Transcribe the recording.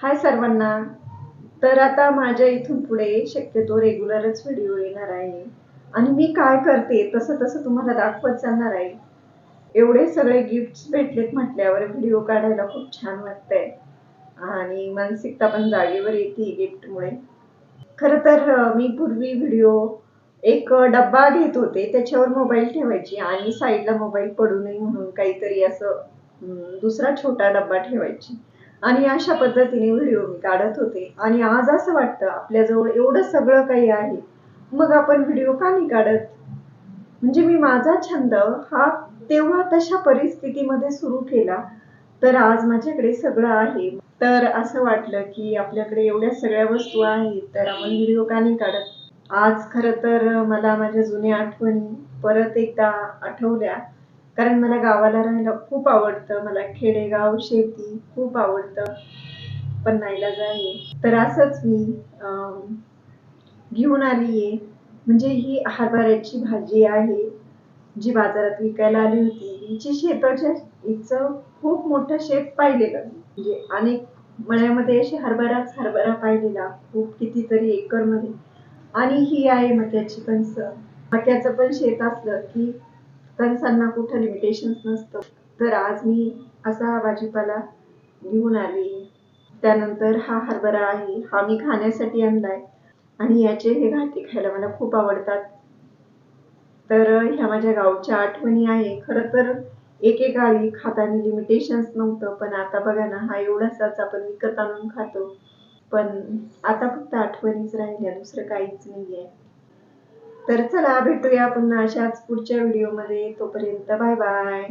हाय सर्वांना. तर आता माझ्या इथून पुढे शक्यतो रेग्युलरच व्हिडिओ येणार आहे. आणि मी काय करते तसं तसं तुम्हाला दाखवत जाणार आहे. एवढे सगळे गिफ्ट्स भेटलेत म्हटल्यावर व्हिडिओ काढायला खूप छान वाटतंय. आणि मानसिकता पण जागेवर येते गिफ्टमुळे खरं तर मी पूर्वी व्हिडिओ एक डब्बा घेत होते त्याच्यावर मोबाईल ठेवायची आणि साईडला मोबाईल पडू नये म्हणून काहीतरी असं दुसरा छोटा डब्बा ठेवायची. आणि अशा पद्धतीने व्हिडिओ मी काढत होते. आणि आज असं वाटतं आपल्याजवळ एवढं सगळं काही आहे. मग आपण व्हिडिओ का नाही काढत? म्हणजे मी माझा छंद हा तेव्हा तशा परिस्थितीमध्ये सुरू केला तर आज माझ्याकडे सगळं आहे. तर असं वाटलं की आपल्याकडे एवढ्या सगळ्या वस्तू आहेत तर आपण व्हिडिओ का नाही काढत? आज खरं तर मला माझ्या जुन्या आठवणी परत एकदा आठवल्या. कारण मला गावाला राहायला खूप आवडतं. मला खेडेगाव शेती खूप आवडतं. पण नाईलाज आहे तर असंच मी अं, घेऊन आली आहे म्हणजे ही हरभऱ्याची भाजी आहे जी बाजारात विकायला आली होती. हिची शेताच्या हिचं खूप मोठं शेत पाहिलेलं. म्हणजे अनेक मळ्यामध्ये अशी हरभराच हरभरा पाहिलेला. खूप कितीतरी एकरमध्ये आणि ही आहे मक्याची कणस मक्याचं पण शेत असलं की कणसांना कुठं लिमिटेशन नसतं तर आज मी असा हा भाजीपाला घेऊन आली. त्यानंतर हा हरभरा आहे हा मी खाण्यासाठी आणलाय. आणि याचे हे घाटे खायला मला खूप आवडतात. तर ह्या माझ्या गावच्या आठवणी आहे. खरं तर एकेकाळी खाताना लिमिटेशन्स नव्हतं पण आता बघा ना हा एवढासाच आपण विकत आणून खातो. पण आता फक्त आठवणीच राहिल्या दुसरं काहीच नाहीये. तर चला भेटूया पुन्हा अशाच पुढच्या व्हिडिओमध्ये तोपर्यंत बाय बाय.